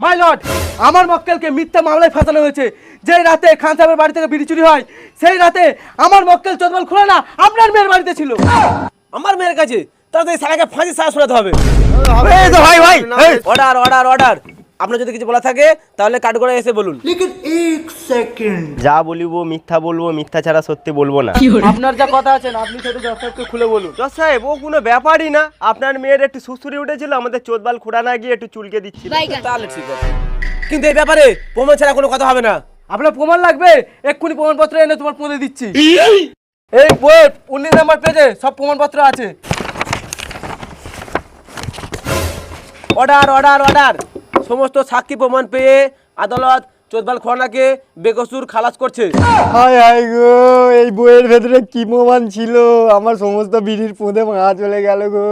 My lord আমার মক্কেলকে মিথ্যা মামলায় ফাঁসানো হয়েছে। যে রাতে খান সাহেবের বাড়ি থেকে বিড়ি চুরি হয় সেই রাতে আমার মক্কেল চোদমাল খুলে না আপনার মেয়ের বাড়িতে ছিল। আমার মেয়ের কাছে তাহলে সারাকে ফাঁসি সাহস শোনাতে হবে। ভাই ভাই অর্ডার অর্ডার অর্ডার আপনার যদি কিছু বলা থাকে তাহলে কাঠগড়ায় এসে বলুন। যা বলিব মিথ্যা বলব মিথ্যা ছাড়া সত্যি বলব না। আপনার যা কথা আছেন আপনি সেটা জজ সাহেবকে খুলে বলুন। জজ সাহেব ও কোনো ব্যাপারই না। আপনার মেয়ের একটু সুসুরি উঠেছিল আমাদের চোদবাল খোড়া না গিয়ে একটু চুলকে দিচ্ছি তাহলে ঠিক আছে। কিন্তু এই ব্যাপারে প্রমাণ ছাড়া কোনো কথা হবে না। আপনার প্রমাণ লাগবে? এক্ষুনি প্রমাণপত্র এনে তোমার পদে দিচ্ছি। এই বইয়ের উনিশ নাম্বার পেজে সব প্রমাণপত্র আছে। অর্ডার অর্ডার অর্ডার সমস্ত সাক্ষী প্রমাণ পেয়ে আদালত চোদবাল খোয়ানাকে বেকসুর খালাস করছে। হায় হায় গো এই বইয়ের ভেতরে কি প্রমাণ ছিল? আমার সমস্ত বিড়ির পোঁদে ভাঙা চলে গেল গো।